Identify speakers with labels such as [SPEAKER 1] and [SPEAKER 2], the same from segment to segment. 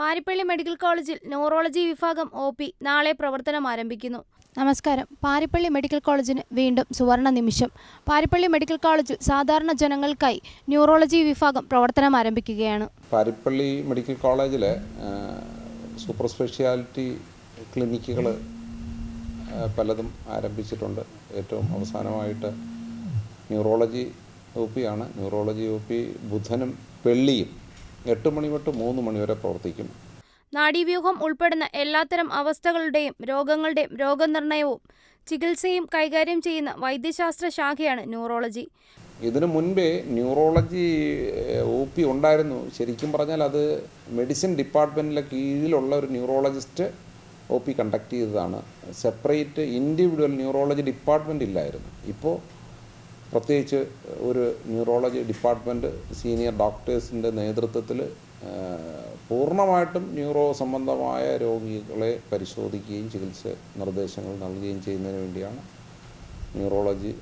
[SPEAKER 1] Parippally medical കോളേജിൽ neurology വിഭാഗം O P നാളെ പ്രവർത്തനം ആരംഭിക്കുന്നു. നമസ്കാരം. പാരിപ്പള്ളി മെഡിക്കൽ കോളേജിന് വീണ്ടും സുവർണ നിമിഷം. പാരിപ്പള്ളി മെഡിക്കൽ കോളേജിൽ സാധാരണ ജനങ്ങൾക്കായി ന്യൂറോളജി വിഭാഗം പ്രവർത്തനം ആരംഭിക്കുകയാണ്.
[SPEAKER 2] പാരിപ്പള്ളി മെഡിക്കൽ കോളേജിലെ സൂപ്പർ സ്പെഷ്യാലിറ്റി ക്ലിനിക്കുകൾ പലതും ആരംഭിച്ചിട്ടുണ്ട്. ഏറ്റവും അവസാനമായിട്ട് ന്യൂറോളജി ഒ പി ആണ്. ന്യൂറോളജി ഒ പി ബുധനും വെള്ളിയും എട്ട് മണി തൊട്ട് മൂന്ന് മണി വരെ പ്രവർത്തിക്കും.
[SPEAKER 1] നാഡീവ്യൂഹം ഉൾപ്പെടുന്ന എല്ലാത്തരം അവസ്ഥകളുടെയും രോഗങ്ങളുടെയും രോഗനിർണയവും ചികിത്സയും കൈകാര്യം ചെയ്യുന്ന വൈദ്യശാസ്ത്ര ശാഖയാണ് ന്യൂറോളജി.
[SPEAKER 2] ഇതിനു മുൻപേ ന്യൂറോളജി ഒ പി ഉണ്ടായിരുന്നു. ശരിക്കും പറഞ്ഞാൽ അത് മെഡിസിൻ ഡിപ്പാർട്ട്മെന്റിലെ കീഴിലുള്ള ഒരു ന്യൂറോളജിസ്റ്റ് ഒ പി കണ്ടക്ട് ചെയ്തതാണ്. സെപ്പറേറ്റ് ഇൻഡിവിജ്വൽ ന്യൂറോളജി ഡിപ്പാർട്ട്മെന്റ് ഇല്ലായിരുന്നു. ഇപ്പോൾ പ്രത്യേകിച്ച് ഒരു ന്യൂറോളജി ഡിപ്പാർട്ട്മെന്റ് സീനിയർ ഡോക്ടേഴ്സിന്റെ നേതൃത്വത്തിൽ പൂർണമായിട്ടും ന്യൂറോ സംബന്ധമായ രോഗികളെ പരിശോധിക്കുകയും ചികിത്സ നിർദ്ദേശങ്ങൾ നൽകുകയും ചെയ്യുന്നതിന് വേണ്ടിയാണ് ന്യൂറോളജി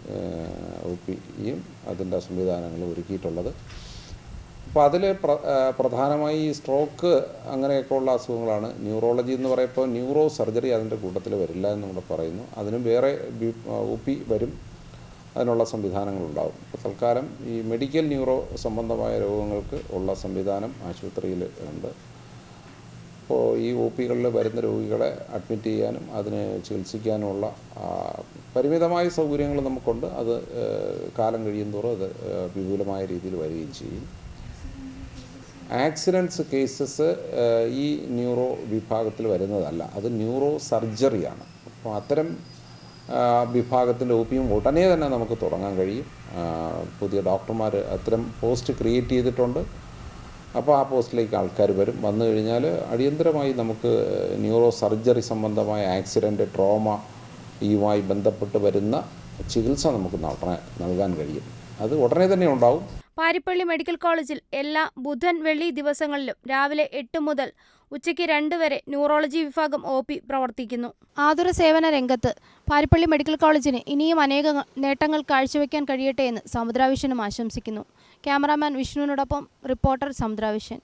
[SPEAKER 2] വകുപ്പിയും പിയും അതിന്റെ സംവിധാനങ്ങളും ഒരുക്കിയിട്ടുള്ളത്. അപ്പോൾ അതിൽ പ്ര പ്രധാനമായി സ്ട്രോക്ക് അങ്ങനെയൊക്കെ ഉള്ള അസുഖങ്ങളാണ്. ന്യൂറോളജി എന്ന് പറയുമ്പോൾ ന്യൂറോ സർജറി അതിന്റെ കൂട്ടത്തിൽ വരില്ല എന്നും കൂടെ പറയുന്നു. അതിനും വേറെ ഒ പി വരും. അതിനുള്ള സംവിധാനങ്ങളുണ്ടാവും. ഇപ്പോൾ തൽക്കാലം ഈ മെഡിക്കൽ ന്യൂറോ സംബന്ധമായ രോഗങ്ങൾക്ക് ഉള്ള സംവിധാനം ആശുപത്രിയിൽ ഉണ്ട്. അപ്പോൾ ഈ ഒ പികളിൽ വരുന്ന രോഗികളെ അഡ്മിറ്റ് ചെയ്യാനും അതിനെ ചികിത്സിക്കാനുമുള്ള പരിമിതമായ സൗകര്യങ്ങൾ നമുക്കുണ്ട്. അത് കാലം കഴിയുന്തോറും അത് വിപുലമായ രീതിയിൽ വരികയും ചെയ്യും. ആക്സിഡൻസ് കേസസ് ഈ ന്യൂറോ വിഭാഗത്തിൽ വരുന്നതല്ല. അത് ന്യൂറോ സർജറിയാണ്. അപ്പോൾ അത്തരം വിഭാഗത്തിന്റെ ഒ ഉടനെ തന്നെ നമുക്ക് തുടങ്ങാൻ കഴിയും. പുതിയ ഡോക്ടർമാർ അത്തരം പോസ്റ്റ് ക്രിയേറ്റ് ചെയ്തിട്ടുണ്ട്. അപ്പോൾ ആ പോസ്റ്റിലേക്ക് ആൾക്കാർ വരും. വന്നു കഴിഞ്ഞാൽ അടിയന്തരമായി നമുക്ക് ന്യൂറോ സർജറി സംബന്ധമായ ആക്സിഡന്റ് ട്രോമ ഇയുമായി ബന്ധപ്പെട്ട് വരുന്ന ചികിത്സ നമുക്ക് നൽകാൻ കഴിയും. അത് ഉടനെ തന്നെ ഉണ്ടാവും.
[SPEAKER 1] പാരിപ്പള്ളി മെഡിക്കൽ കോളേജിൽ എല്ലാ ബുധൻ വെള്ളി ദിവസങ്ങളിലും രാവിലെ എട്ട് മുതൽ ഉച്ചയ്ക്ക് രണ്ട് വരെ ന്യൂറോളജി വിഭാഗം ഒ പി പ്രവർത്തിക്കുന്നു. ആതുര സേവന രംഗത്ത് പാരിപ്പള്ളി മെഡിക്കൽ കോളേജിന് ഇനിയും അനേക നേട്ടങ്ങൾ കാഴ്ചവെക്കാൻ കഴിയട്ടെ എന്ന് സമുദ്രാവിഷനും ആശംസിക്കുന്നു. Cameraman വിഷ്ണുവിനോടൊപ്പം reporter സമുദ്രാവിഷൻ